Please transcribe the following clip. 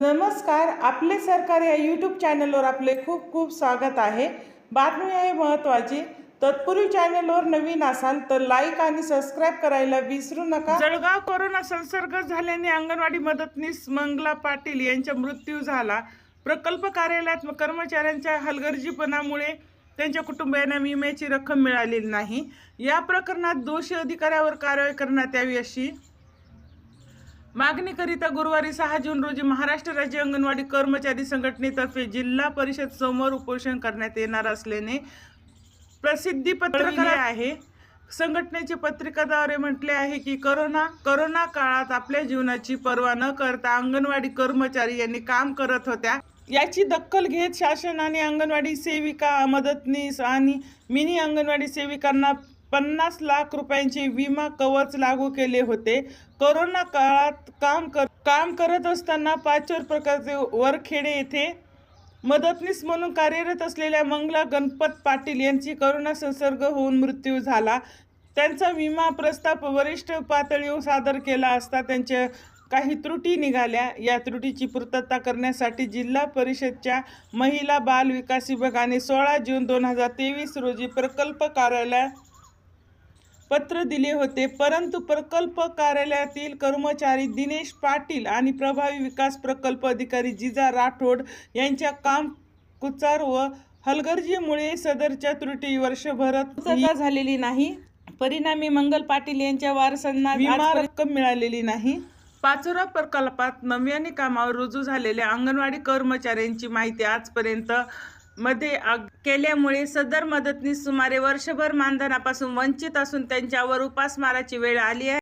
नमस्कार आपले सरकार या यूट्यूब चॅनलवर आपले खूप खूप स्वागत आहे. बातमी आहे महत्त्वाची तत्पूर्वी चॅनलवर नवीन असाल तर लाईक आणि सबस्क्राईब करायला विसरू नका. जळगाव कोरोना संसर्ग झाल्याने अंगणवाडी मदतनीस मंगला पाटील यांचा मृत्यू झाला. प्रकल्प कार्यालयात कर्मचाऱ्यांच्या हलगर्जीपणामुळे त्यांच्या कुटुंबियांना विम्याची रक्कम मिळालेली नाही. या प्रकरणात दोषी अधिकाऱ्यावर कारवाई करण्यात यावी अशी मागणीकरिता गुरुवारी सहा जून रोजी महाराष्ट्र राज्य अंगणवाडी कर्मचारी संघटनेतर्फे जिल्हा परिषद समोर उपोषण करण्यात येणार असल्याने प्रसिद्धी पत्रक आहे. संघटनेची पत्रिकाद्वारे म्हटले आहे की करोना करोना काळात आपल्या जीवनाची पर्वा न करता अंगणवाडी कर्मचारी यांनी काम करत होत्या. याची दखल घेत शासनाने अंगणवाडी सेविका मदतनीस आणि मिनी अंगणवाडी सेविकांना पन्नास लाख रुपयांचे विमा कवच लागू केले होते. करोना काळात काम कर काम करत असताना पाचोर प्रकारचे वरखेडे येथे मदतनीस म्हणून कार्यरत असलेल्या मंगला गणपत पाटील यांची करोना संसर्ग होऊन मृत्यू झाला. त्यांचा विमा प्रस्ताव वरिष्ठ पातळीवर सादर केला असता त्यांच्या काही त्रुटी निघाल्या. या त्रुटीची पूर्तता करण्यासाठी जिल्हा परिषदच्या महिला बाल विकास विभागाने सोळा जून दोन हजार तेवीस रोजी प्रकल्प कार्यालय पत्र दिले होते परंतु प्रकल्प कार्यालयातील कर्मचारी दिनेश पाटील आणि प्रभावी विकास प्रकल्प अधिकारी जिजा राठोड यांच्या काम कुचार व हलगर्जीमुळे सदरच्या त्रुटी वर्षभरात झालेली नाही. परिणामी मंगल पाटील यांच्या वारसांना विमा रक्कम मिळालेली नाही. पाचोरा प्रकल्पात नव्याने कामावर रुजू झालेल्या अंगणवाडी कर्मचाऱ्यांची माहिती आजपर्यंत मध्ये केल्यामुळे सदर मदतनीस सुमारे वर्षभर मानधनापासून वंचित असून त्यांच्यावर उपासमाराची वेळ आली आहे.